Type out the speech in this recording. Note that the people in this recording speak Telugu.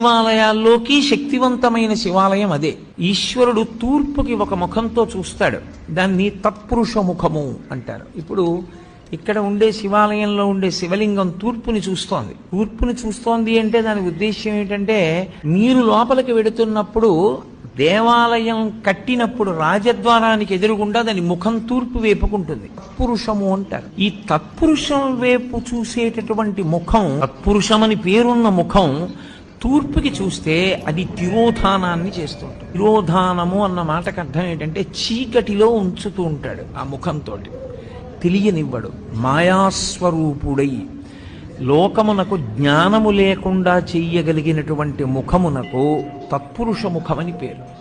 శివాలయాల్లోకి శక్తివంతమైన శివాలయం అదే. ఈశ్వరుడు తూర్పుకి ఒక ముఖంతో చూస్తాడు. దాన్ని తత్పురుష ముఖము అంటారు. ఇప్పుడు ఇక్కడ ఉండే శివాలయంలో ఉండే శివలింగం తూర్పుని చూస్తోంది. తూర్పుని చూస్తోంది అంటే దాని ఉద్దేశ్యం ఏంటంటే మీరు లోపలికి వెడుతున్నప్పుడు దేవాలయం కట్టినప్పుడు రాజద్వారానికి ఎదురుగుండా దాని ముఖం తూర్పు వేపుకుంటుంది. తత్పురుషము అంటారు. ఈ తత్పురుషం వైపు చూసేటటువంటి ముఖం తత్పురుషమని పేరున్న ముఖం తూర్పుకి చూస్తే అది తిరోధానాన్ని చేస్తూ తిరోధానము అన్న మాటకు అర్థం ఏంటంటే చీకటిలో ఉంచుతూ ఉంటాడు ఆ ముఖంతో తెలియనివ్వడు. మాయాస్వరూపుడై లోకమునకు జ్ఞానము లేకుండా చెయ్యగలిగినటువంటి ముఖమునకు తత్పురుష ముఖమని పేరు.